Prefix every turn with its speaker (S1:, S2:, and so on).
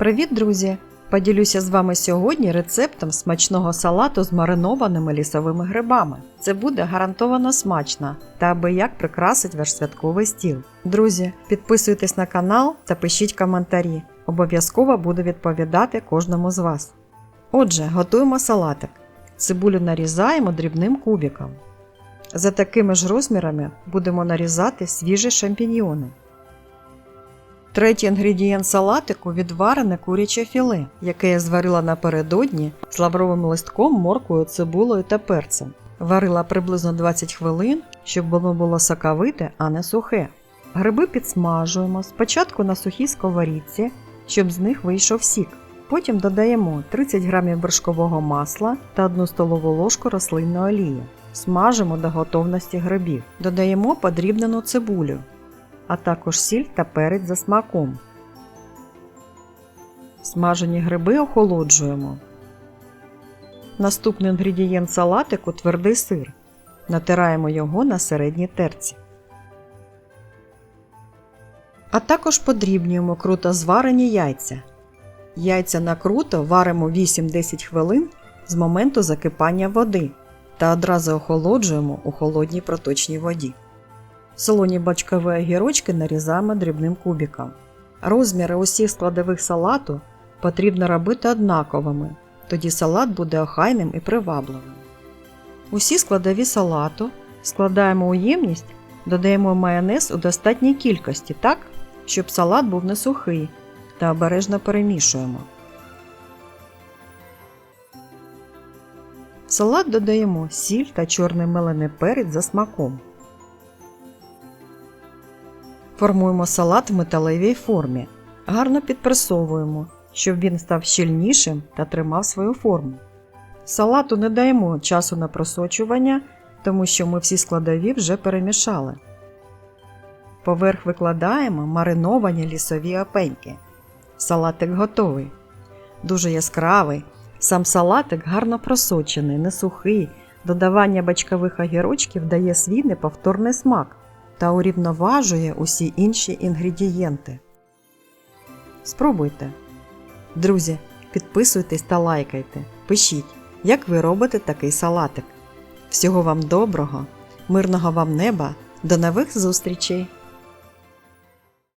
S1: Привіт, друзі! Поділюся з вами сьогодні рецептом смачного салату з маринованими лісовими грибами. Це буде гарантовано смачно та аби як прикрасить ваш святковий стіл. Друзі, підписуйтесь на канал та пишіть коментарі. Обов'язково буду відповідати кожному з вас. Отже, готуємо салатик. Цибулю нарізаємо дрібним кубиком. За такими ж розмірами будемо нарізати свіжі шампіньйони. Третій інгредієнт салатику відварене куряче філе, яке я зварила напередодні з лавровим листком, морквою, цибулею та перцем. Варила приблизно 20 хвилин, щоб воно було соковите, а не сухе. Гриби підсмажуємо спочатку на сухій сковорідці, щоб з них вийшов сік. Потім додаємо 30 г вершкового масла та 1 столову ложку рослинної олії. Смажимо до готовності грибів. Додаємо подрібнену цибулю а також сіль та перець за смаком. Смажені гриби охолоджуємо. Наступний інгредієнт салатику твердий сир. Натираємо його на середній терці. А також подрібнюємо круто зварені яйця. Яйця накруто варимо 8-10 хвилин з моменту закипання води та одразу охолоджуємо у холодній проточній воді. Солоні бочкові огірочки нарізаємо дрібним кубиком. Розміри усіх складових салату потрібно робити однаковими, тоді салат буде охайним і привабливим. Усі складові салату складаємо у ємність, додаємо майонез у достатній кількості так, щоб салат був не сухий та обережно перемішуємо. В салат додаємо сіль та чорний мелений перець за смаком. Формуємо салат в металевій формі. Гарно підпресовуємо, щоб він став щільнішим та тримав свою форму. Салату не даємо часу на просочування, тому що ми всі складові вже перемішали. Поверх викладаємо мариновані лісові опеньки. Салатик готовий. Дуже яскравий. Сам салатик гарно просочений, не сухий. Додавання бачкових огірочків дає свій неповторний смак та урівноважує усі інші інгредієнти. Спробуйте. Друзі, підписуйтесь та лайкайте. Пишіть, як ви робите такий салатик. Всього вам доброго, мирного вам неба, до нових зустрічей!